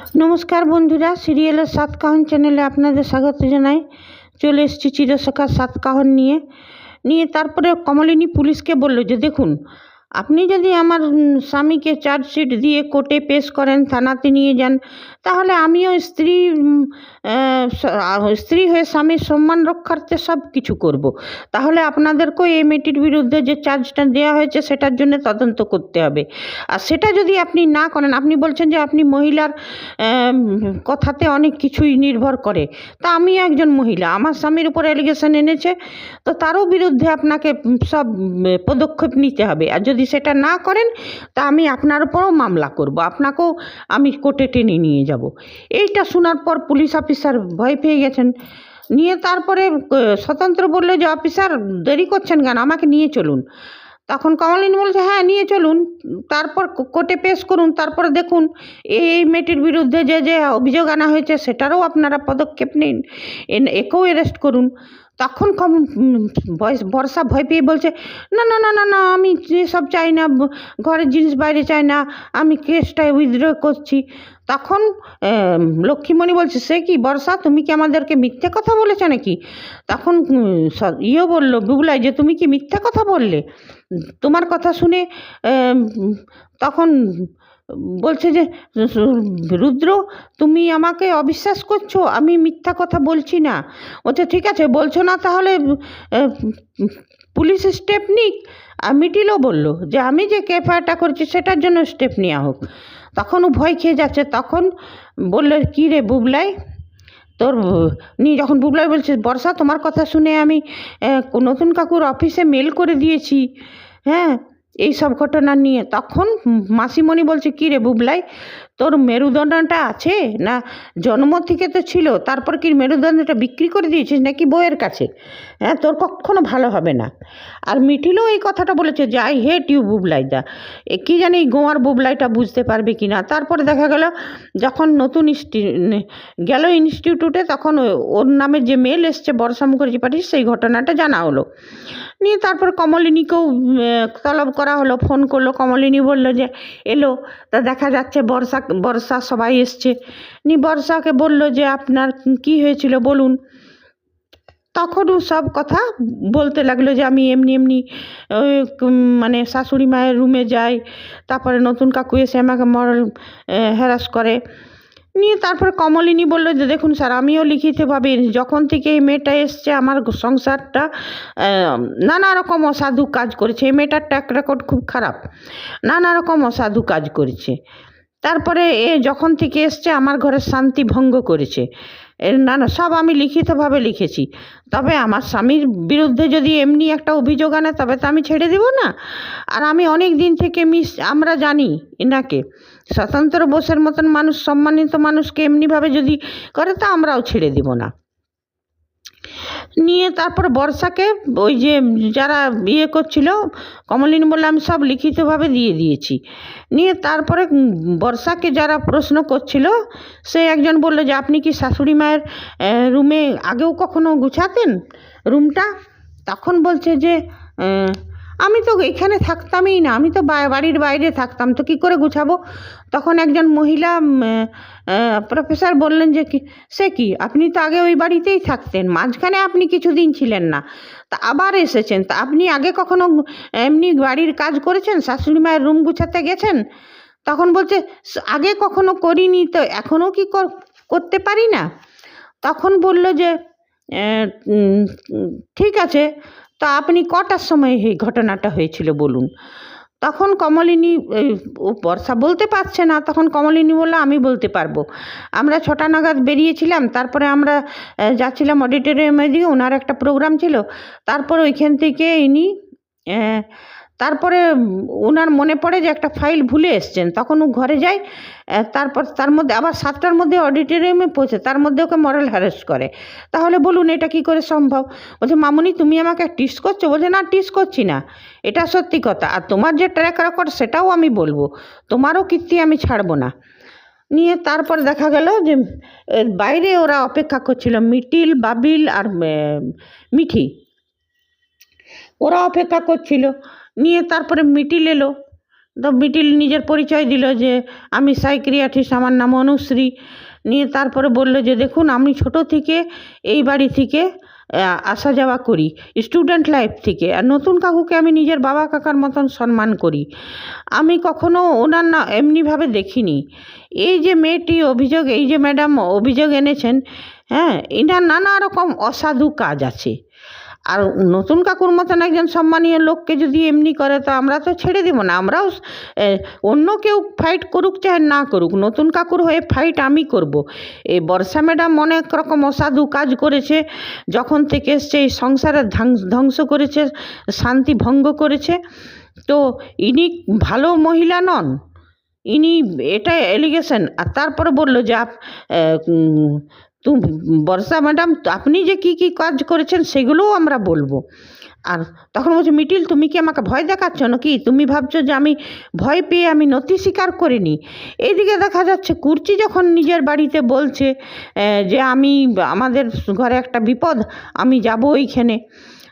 নমস্কার বন্ধুরা, সিরিয়ালের সাতকাহন চ্যানেলে আপনাদের স্বাগত জানাই। চলে এসেছি চিরসখার সাতকাহন নিয়ে। নিয়ে তারপরে কমলিনী পুলিশকে বলল যে, দেখুন, আপনি যদি আমার স্বামীকে চার্জশিট দিয়ে কোর্টে পেশ করেন, থানাতে নিয়ে যান, তাহলে আমিও স্ত্রী স্ত্রী হয়ে স্বামীর সম্মান রক্ষার্থে সব কিছু করব। তাহলে আপনাদেরকেও এই মেয়েটির বিরুদ্ধে যে চার্জটা দেওয়া হয়েছে, সেটার জন্য তদন্ত করতে হবে। আর সেটা যদি আপনি না করেন, আপনি বলছেন যে আপনি মহিলার কথাতে অনেক কিছুই নির্ভর করে। তা আমি একজন মহিলা, আমার স্বামীর উপর অ্যালিগেশন এনেছে, তো তারও বিরুদ্ধে আপনাকে সব পদক্ষেপ নিতে হবে। আর যদি সেটা না করেন, তা আমি আপনার উপরও মামলা করব। আপনাকেও আমি কোর্টে টেনে নিয়ে যাব। এইটা শোনার পর পুলিশ অফিসার ভয় পেয়ে গেছেন। নিয়ে তারপরে স্বতন্ত্র বলল যে, অফিসার, দেরি করছেন কেন? আমাকে নিয়ে চলুন। তখন কমলিন বলছে হ্যাঁ নিয়ে চলুন। তারপর কোর্টে পেশ করুন। তারপর দেখুন, এই মেয়েটির বিরুদ্ধে যে যে অভিযোগ আনা হয়েছে, সেটারও আপনারা পদক্ষেপ নিন। একেও অ্যারেস্ট করুন। তখন কম বয়স, বর্ষা ভয় পেয়ে বলছে, না না না না না, আমি সব চাই না ঘরের জিনিস বাইরে চাই না, আমি কেসটা উইথড্র করছি। তখন লক্ষ্মীমণি বলছে, সে কি বর্ষা, তুমি কি আমাদেরকে মিথ্যে কথা বলেছ নাকি? তখন ইয়ে বলল, বুবলাই, যে তুমি কি মিথ্যে কথা বললে? তোমার কথা শুনে তখন বলছে যে, রুদ্র, তুমি আমাকে অবিশ্বাস করছ, আমি মিথ্যা কথা বলছি না। বলছে, ঠিক আছে, বলছো না তাহলে পুলিশ স্টেপ নিক। আর মিটিলও বলল যে, আমি যে কেফায়ারটা করছি, সেটার জন্য স্টেপ নেওয়া হোক। তখন ও ভয় খেয়ে যাচ্ছে। তখন বলল, কী রে বুবলাই? তোর নিয়ে যখন বুবলাই বলছে, বর্ষা, তোমার কথা শুনে আমি নতুন কাকুর অফিসে মেল করে দিয়েছি। হ্যাঁ এই সব ঘটনা নিয়ে। তখন মাসিমণি বলছে কী রে বুবলাই তোর মেরুদণ্ডটা আছে? না, জন্ম থেকে তো ছিল, তারপর কি মেরুদণ্ডটা বিক্রি করে দিয়েছিস নাকি বইয়ের কাছে? হ্যাঁ তোর কখনো ভালো হবে না। আর মিঠিলও এই কথাটা বলেছে যে আই হেট ইউ বুবলাইদা। এ কী জানি গোয়ার বুবলাইটা বুঝতে পারবে কি না তারপরে দেখা গেল, যখন নতুন গেল ইনস্টিটিউটে, তখন ওর নামে যে মেল এসছে বর্ষা মুখার্জি পাঠিয়ে, সেই ঘটনাটা জানা হলো। নিয়ে তারপর কমলিনীকেও তলব করা হলো, ফোন করল। কমলিনী বলল যে, এলো, তা দেখা যাচ্ছে বর্ষা বর্ষা সবাই এসছে। নি বর্ষাকে বলল যে, আপনার কি হয়েছিল বলুন। তখনও সব কথা বলতে লাগল যে, আমি এমনি এমনি মানে শাশুড়ি মায়ের রুমে যাই, তারপরে নতুন কাকু এসে আমাকে মরাল হ্যারাস করে। নিয়ে তারপরে কমলিনী বলল যে, দেখুন স্যার, আমিও লিখিতে লিখিতভাবে যখন থেকে এই মেয়েটা এসছে, আমার সংসারটা নানা রকম অসাধু কাজ করেছে। এই মেয়েটার ট্র্যাক রেকর্ড খুব খারাপ। নানা রকম অসাধু কাজ করেছে। তারপরে এ যখন থেকে এসছে, আমার ঘরের শান্তি ভঙ্গ করেছে। না না, সব আমি লিখিতভাবে লিখেছি। তবে আমার স্বামীর বিরুদ্ধে যদি এমনি একটা অভিযোগ আনে, তবে তো আমি ছেড়ে দেবো না। আর আমি অনেক দিন থেকে মিস, আমরা জানি এনাকে। স্বতন্ত্র বোসের মতন মানুষ, সম্মানিত মানুষকে এমনিভাবে যদি করে, তা আমরাও ছেড়ে দিব না। নিয়ে তারপর বর্ষাকে ওই যে যারা ইয়ে করছিল, কমলিনী বললে, আমি সব লিখিতভাবে দিয়ে দিয়েছি। নিয়ে তারপরে বর্ষাকে যারা প্রশ্ন করছিল, সে একজন বলল যে, আপনি কি শাশুড়ি মায়ের রুমে আগেও কখনো গুছাতেন রুমটা? তখন বলছে যে আমি তো এখানে থাকতামই না, আমি তো বাড়ির বাইরে থাকতাম, তো কী করে গুছাবো? তখন একজন মহিলা প্রফেসর বললেন যে কি সে কি? আপনি তো আগে ওই বাড়িতেই থাকতেন মাঝখানে আপনি কিছুদিন ছিলেন না। তা আবার এসেছেন তা আপনি আগে কখনো এমনি বাড়ির কাজ করেছেন? শাশুড়ি মায়ের রুম গুছাতে গেছেন? তখন বলছে আগে কখনো করিনি তো এখনও কি কর- করতে পারি না? তখন বলল যে "আহ, উম, উম, ঠিক আছে তা আপনি কটার সময় এই ঘটনাটা হয়েছিল বলুন? তখন কমলিনী বর্ষা বলতে পারছে না, তখন কমলিনী বলল, আমি বলতে পারব। আমরা ছটা নাগাদ বেরিয়েছিলাম, তারপরে আমরা যাচ্ছিলাম অডিটোরিয়ামে দিয়ে, ওনার একটা প্রোগ্রাম ছিল, তারপর ওইখান থেকে ইনি তারপরে ওনার মনে পড়ে যে একটা ফাইল ভুলে এসছেন, তখন ও ঘরে যায় তারপর তার মধ্যে আবার সাতটার মধ্যে অডিটোরিয়ামে পৌঁছে, তার মধ্যে ওকে মরাল হ্যারেস করে। তাহলে বলুন এটা কি করে সম্ভব? বলছে, মামুনি, তুমি আমাকে টিস করছ? বলছে, না টিস করছি না। এটা সত্যি কথা। আর তোমার যে ট্র্যাক রেকর্ড সেটাও আমি বলব। তোমারও কীর্তি আমি ছাড়বো না। নিয়ে তারপর দেখা গেল যে বাইরে ওরা অপেক্ষা করছিল, মিটিল, বাবিল আর মিঠি। ওরা অপেক্ষা করছিল। নিয়ে তারপরে মিটিল এলো। তো মিটিল নিজের পরিচয় দিল যে আমি সাইক্রিয়াটিস্ট আমার নাম অনুশ্রী। নিয়ে তারপরে বলল যে, দেখুন, আমি ছোট থেকে এই বাড়ি থেকে আসা যাওয়া করি, স্টুডেন্ট লাইফ থেকে, আর নতুন কাকুকে আমি নিজের বাবা কাকার মতন সম্মান করি। আমি কখনো ওনার না, এমনিভাবে দেখিনি। এই যে মেয়েটি অভিযোগ, এই যে ম্যাডাম অভিযোগ এনেছেন হ্যাঁ এনার নানা রকম অসাধু কাজ আছে। আর নতুন কাকুর মতন একজন সম্মানীয় লোককে যদি এমনি করে, তো আমরা তো ছেড়ে দেবো না। আমরাও অন্য কেউ ফাইট করুক চাহে না করুক, নতুন কাকুর হয়ে ফাইট আমি করব। এই বর্ষা ম্যাডাম অনেক রকম অসাধু কাজ করেছে, যখন থেকে এসছে এই সংসারের ধ্বংস- করেছে, শান্তি ভঙ্গ করেছে। তো ইনি ভালো মহিলা নন, ইনি এটা এলিগেশন আর তারপরে বলল যে তু বর্ষা ম্যাডাম, আপনি যে কি কি কাজ করেছেন সেগুলোও আমরা বলব। আর তখন বলছে, মিটিল, তুমি কি আমাকে ভয় দেখাচ্ছ নাকি? তুমি ভাবছ যে আমি ভয় পেয়ে আমি নথি স্বীকার করিনি। এইদিকে দেখা যাচ্ছে, কুর্চি যখন নিজের বাড়িতে বলছে যে আমি আমাদের ঘরে একটা বিপদ, আমি যাব ওইখানে।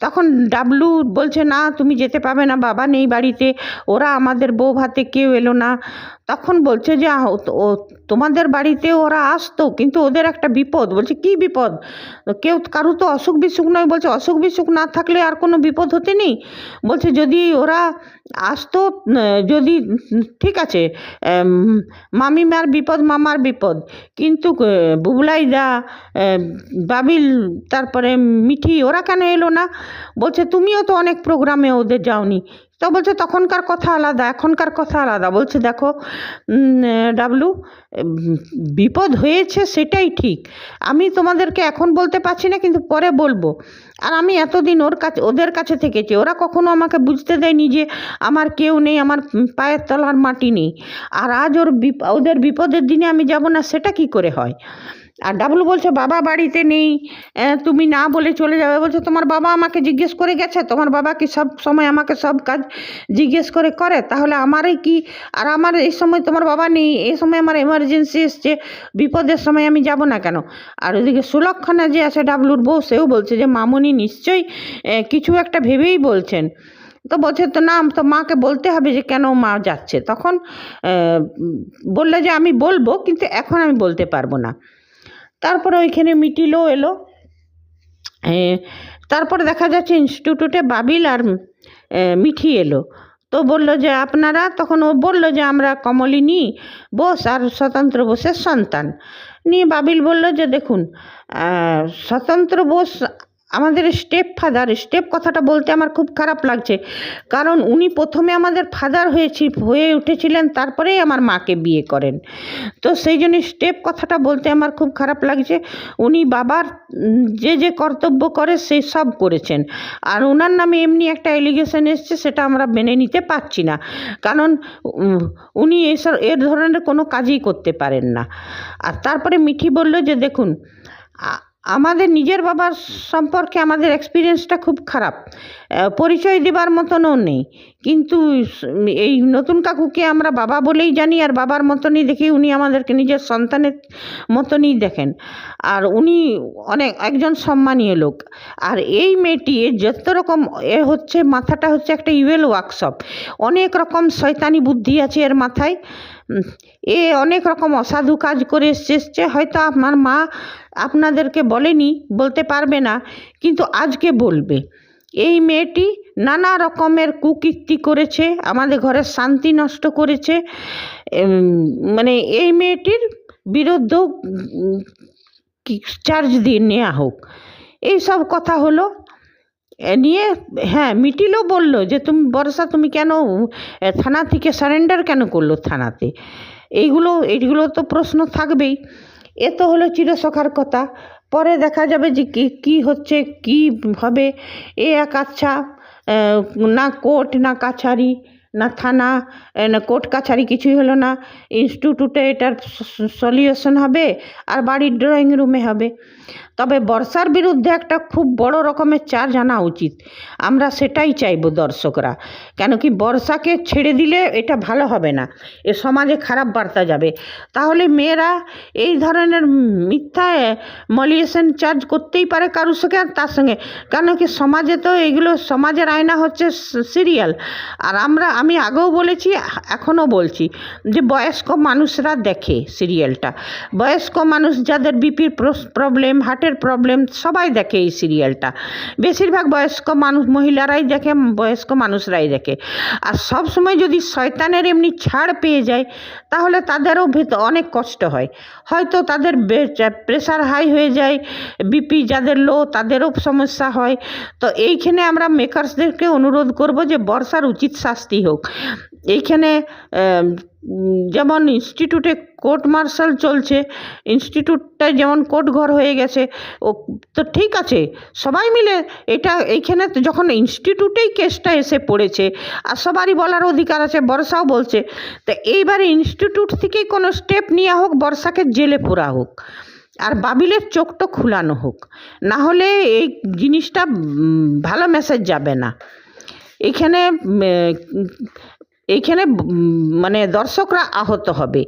তখন ডাবলু বলছে, না, তুমি যেতে পাবে না, বাবা নেই বাড়িতে। ওরা আমাদের বউ ভাতে কেউ এলো না। তখন বলছে যে ও- তোমাদের বাড়িতে ওরা আসতো কিন্তু ওদের একটা বিপদ। বলছে কি বিপদ? কেউ কারও তো অসুখ বিসুখ নয়। বলছে অসুখ বিসুখ না থাকলে আর কোনো বিপদ হতে নেই। বলছে যদি ওরা আসতো যদি ঠিক আছে মামিমার বিপদ মামার বিপদ কিন্তু আহ, বুবলাই দা আহ, বাবিল তারপরে মিঠি ওরা কেন এলো না? বলছে তুমিও তো অনেক প্রোগ্রামে ওদের যাওনি। তো বলছে তখনকার কথা আলাদা, এখনকার কথা আলাদা। বলছে দেখো ডাবলু, বিপদ হয়েছে সেটাই ঠিক। আমি তোমাদেরকে এখন বলতে পারছি না, কিন্তু পরে বলব। আর আমি এতদিন ওর কাছে, ওদের কাছে থেকেছি। ওরা কখনো আমাকে বুঝতে দেয়নি যে আমার কেউ নেই, আমার পায়ের তলার মাটি নেই। আর আজ ওর ওদের বিপদের দিনে আমি যাব না, সেটা কি করে হয়? আর ডাবলু বলছে, বাবা বাড়িতে নেই। তুমি না বলে চলে যাবে। বলছে, তোমার বাবা আমাকে জিজ্ঞেস করে গেছে। তোমার বাবা কি সব সময় আমাকে সব কাজ জিজ্ঞেস করে করে? তাহলে আমারই কি? আর আমার এই সময় তোমার বাবা নেই। এই সময় আমার এমার্জেন্সি এসছে। বিপদের সময় আমি যাব না কেন? আর ওদিকে সুলক্ষণা যে আছে ডাবলুর বউ, সেও বলছে যে, মামুনি নিশ্চয়ই কিছু একটা ভেবেই বলছেন। তো বলছে, তো না, তো মাকে বলতে হবে যে, কেন মা যাচ্ছে? তখন বললে যে, আমি বলব, কিন্তু এখন আমি বলতে পারব না। তারপরে ওইখানে মিটিলও এলো। তারপর দেখা যাচ্ছে ইনস্টিটিউটে বাবিল আর মিঠি এলো। তো বলল যে, আপনারা? তখন ও বলল যে, আমরা কমলিনী বোস আর স্বতন্ত্র বোসের সন্তান। নিয়ে বাবিল বলল যে, দেখুন স্বতন্ত্র বোস আমাদের স্টেপ ফাদার স্টেপ কথাটা বলতে আমার খুব খারাপ লাগছে। কারণ উনি প্রথমে আমাদের ফাদার হয়েছি, হয়ে উঠেছিলেন, তারপরেই আমার মাকে বিয়ে করেন। তো সেই জন্য স্টেপ কথাটা বলতে আমার খুব খারাপ লাগছে। উনি বাবার যে যে কর্তব্য করে সেই সব করেছেন। আর ওনার নামে এমনি একটা এলিগেশন এসছে, সেটা আমরা মেনে নিতে পারছি না। কারণ উনি এসব এর ধরনের কোনো কাজই করতে পারেন না। আর তারপরে মিঠি বলল যে, দেখুন আমাদের নিজের বাবার সম্পর্কে আমাদের এক্সপিরিয়েন্সটা খুব খারাপ। পরিচয় দেবার মতনও নেই। কিন্তু এই নতুন কাকুকে আমরা বাবা বলেই জানি, আর বাবার মতনই দেখি উনি আমাদেরকে নিজের সন্তানের মতনই দেখেন। আর উনি অনেক, একজন সম্মানীয় লোক। আর এই মেয়েটি যত রকম এ হচ্ছে, মাথাটা হচ্ছে একটা ইউএল ওয়ার্কশপ অনেক রকম শয়তানি বুদ্ধি আছে এর মাথায়। এ অনেক রকম অসাধু কাজ করে এসছে, হয়তো আমার মা আপনাদেরকে বলেনি, বলতে পারবে না, কিন্তু আজকে বলবে। এই মেয়েটি নানা রকমের কুকীর্তি করেছে, আমাদের ঘরের শান্তি নষ্ট করেছে মানে এই মেয়েটির বিরুদ্ধেও চার্জ দিয়ে নেওয়া হোক। এইসব কথা হলো নিয়ে হ্যাঁ মিটিলও বলল যে, তুমি, বর্ষা, তুমি কেন থানা থেকে সারেন্ডার কেন করল থানাতে? এইগুলো এইগুলো তো প্রশ্ন থাকবেই। এ তো হলো চিরসখার কথা। পরে দেখা যাবে যে, কি, কী হচ্ছে, কী হবে। এ এক আচ্ছা না কোর্ট, না কাছারি, না থানা না কোর্ট, কাছারি কিছুই হলো না। ইনস্টিটিউটে এটার সলিউশন হবে আর বাড়ির ড্রয়িং রুমে হবে। তবে বর্ষার বিরুদ্ধে একটা খুব বড় রকমের চার্জ আনা উচিত। আমরা সেটাই চাইব দর্শকরা। কেন কি বর্ষাকে ছেড়ে দিলে এটা ভালো হবে না। এ সমাজে খারাপ বার্তা যাবে। তাহলে মেয়েরা এই ধরনের মিথ্যা মলিয়েশন চার্জ করতেই পারে কারোর সঙ্গে আর তার সঙ্গে। কেন কি সমাজে তো এগুলো সমাজের আয়না হচ্ছে সিরিয়াল। আর আমরা, আমি আগেও বলেছি, এখনও বলছি যে বয়স্ক মানুষরা দেখে সিরিয়ালটা। বয়স্ক মানুষ যাদের বিপির প্রবলেম, হার্টের প্রবলেম সবাই দেখে এই সিরিয়ালটা বেশিরভাগ বয়স্ক মানুষ, মহিলারাই দেখে, বয়স্ক মানুষরাই দেখে। আর সব সময় যদি শয়তানের এমনি ছাড় পেয়ে যায়, তাহলে তাদেরও ভেতর অনেক কষ্ট হয়। হয়তো তাদের প্রেশার হাই হয়ে যায় বিপি যাদের লো তাদেরও সমস্যা হয়। তো এইখানে আমরা মেকার্সদেরকে অনুরোধ করব যে বর্ষার উচিত শাস্তি হোক। এইখানে যেমন ইনস্টিটিউটে কোর্ট মার্শাল চলছে ইনস্টিটিউটটায় যেমন কোর্ট ঘর হয়ে গেছে, ও, তো ঠিক আছে, সবাই মিলে এটা এইখানে যখন ইনস্টিটিউটেই কেসটা এসে পড়েছে, আর সবারই বলার অধিকার আছে, বর্ষাও বলছে, তো এইবারে ইনস্টিটিউট থেকেই কোনো স্টেপ নেওয়া হোক, বর্ষাকে জেলে পোড়া হোক, আর বাবিলের চোখটা খুলানো হোক, না হলে এই জিনিসটা ভালো মেসেজ যাবে না। এইখানে এইখানে মানে দর্শকরা আহত হবে।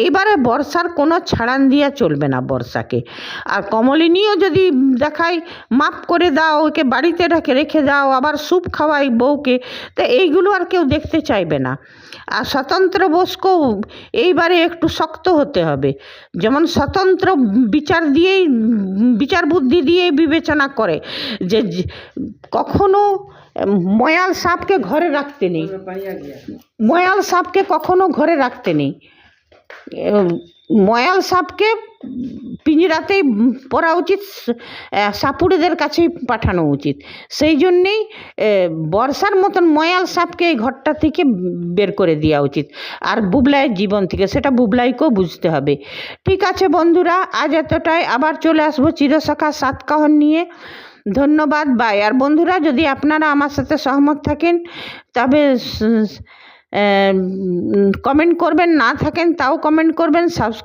এইবারে বর্ষার কোনো ছাড়ান দিয়া চলবে না বর্ষাকে। আর কমলিনীও যদি দেখায় মাপ করে দাও, ওকে বাড়িতে রেখে রেখে দাও, আবার স্যুপ খাওয়াই বউকে, তো এইগুলো আর কেউ দেখতে চাইবে না। আর স্বতন্ত্র বোসকেও এইবারে একটু শক্ত হতে হবে। যেমন স্বতন্ত্র বিচার দিয়েই, বিচার বুদ্ধি দিয়েই বিবেচনা করে যে কখনো ময়াল সাপকে ঘরে রাখতে নেই। ময়াল সাপকে কখনো ঘরে রাখতে নেই। ময়াল সাপকে পিঞ্জরাতেই পড়া উচিত সাপুড়েদের কাছেই পাঠানো উচিত। সেই জন্যেই বর্ষার মতন ময়াল সাপকে এই ঘরটা থেকে বের করে দেওয়া উচিত। আর বুবলাইয়ের জীবন থেকে, সেটা বুবলাইকেও বুঝতে হবে। ঠিক আছে বন্ধুরা, আজ এতটাই। আবার চলে আসব চিরসখা সাতকাহন নিয়ে। ধন্যবাদ, বাই। আর বন্ধুরা, যদি আপনারা আমার সাথে সহমত থাকেন, তবে কমেন্ট করবেন না থাকেন তাও কমেন্ট করবেন সাবস্ক্রাইব